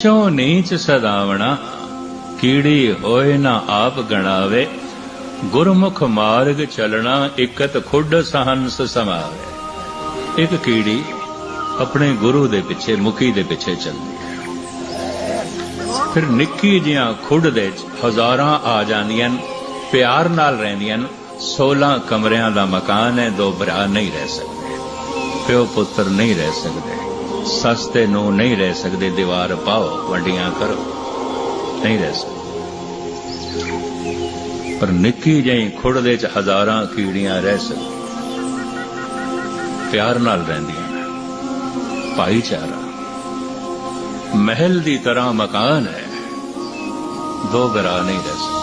ਚੋ ਨੀਚ ਸਦਾਵਣਾ, ਕੀੜੀ ਹੋਏ ਨਾ ਆਪ ਗਣਾਵੇ, ਗੁਰਮੁਖ ਮਾਰਗ ਚਲਣਾ, ਇਕਤ ਖੁੱਡ ਸਹੰਸ ਸਮਾਵੇ ਇੱਕ ਕੀੜੀ ਆਪਣੇ ਗੁਰੂ ਦੇ ਪਿੱਛੇ, ਮੁਖੀ ਦੇ ਪਿੱਛੇ ਚੱਲਦੀ ਹੈ ਫਿਰ ਨਿੱਕੀ ਜਿਹੀਆਂ ਖੁੱਡ ਦੇ ਹਜ਼ਾਰਾਂ ਆ ਜਾਂਦੀਆਂ ਪਿਆਰ ਨਾਲ ਰਹਿੰਦੀਆਂ ਨੇ। 16 ਕਮਰਿਆਂ ਦਾ ਮਕਾਨ ਹੈ, ਦੋ ਭਰਾ ਨਹੀਂ ਰਹਿ ਸਕਦੇ, ਪਿਓ ਪੁੱਤਰ ਨਹੀਂ ਰਹਿ ਸਕਦੇ ਸਸਤੇ ਨੂੰ ਨਹੀਂ ਰਹਿ ਸਕਦੇ, ਦੀਵਾਰ ਪਾਓ, ਵੱਡੀਆਂ ਕਰੋ। ਨਹੀਂ ਰਹਿ ਸਕਦੇ। ਪਰ ਨਿੱਕੀ ਜਿਹੀ ਖੁੱਡ ਦੇ ਚ ਹਜ਼ਾਰਾਂ ਕੀੜੀਆਂ ਰਹਿ ਸਕਦੀਆਂ। ਪਿਆਰ ਨਾਲ ਰਹਿੰਦੀਆਂ। ਭਾਈਚਾਰਾ। ਮਹਿਲ ਦੀ ਤਰ੍ਹਾਂ ਮਕਾਨ ਹੈ। ਦੋ ਘਰਾਂ ਨਹੀਂ ਰਹਿ ਸਕਦੇ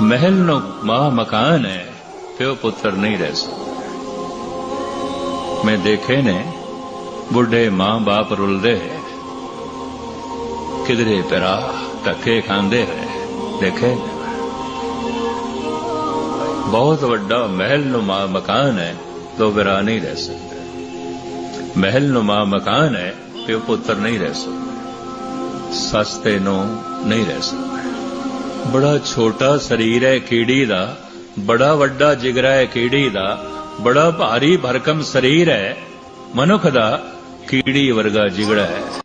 ਮਹਿਲ ਨੂੰ ਮਾਂ ਮਕਾਨ ਹੈ, ਪਿਓ ਪੁੱਤਰ ਨਹੀਂ ਰਹਿ ਸਕਦੇ। ਮੈਂ ਦੇਖੇ ਨੇ, ਬੁੱਢੇ ਮਾਂ ਬਾਪ ਰੁਲਦੇ ਕਿਧਰੇ ਪਰਾ ਧੱਕੇ ਖਾਂਦੇ ਹੋਏ ਦੇਖੇ ਬਹੁਤ ਵੱਡਾ ਮਹਿਲ ਨੁਮਾ ਮਕਾਨ ਹੈ ਦੋ ਘਰਾਂ ਨਹੀਂ ਰਹਿ ਸਕਦਾ। ਮਹਿਲ ਨੁਮਾ ਮਕਾਨ ਹੈ, ਪਿਓ ਪੁੱਤਰ ਨਹੀਂ ਰਹਿ ਸਕਦੇ। ਸਸਤੇ ਨੂੰ ਨਹੀਂ ਰਹਿ ਸਕਦਾ। ਬੜਾ ਛੋਟਾ ਸਰੀਰ ਹੈ ਕੀੜੀ ਦਾ, ਬੜਾ ਵੱਡਾ ਜਿਗਰਾ ਹੈ ਕੀੜੀ ਦਾ ਬੜਾ ਭਾਰੀ ਭਰਕਮ ਸਰੀਰ ਹੈ। ਮਨੁੱਖ ਦਾ ਕੀੜੀ ਵਰਗਾ ਜਿਗੜਾ ਹੈ।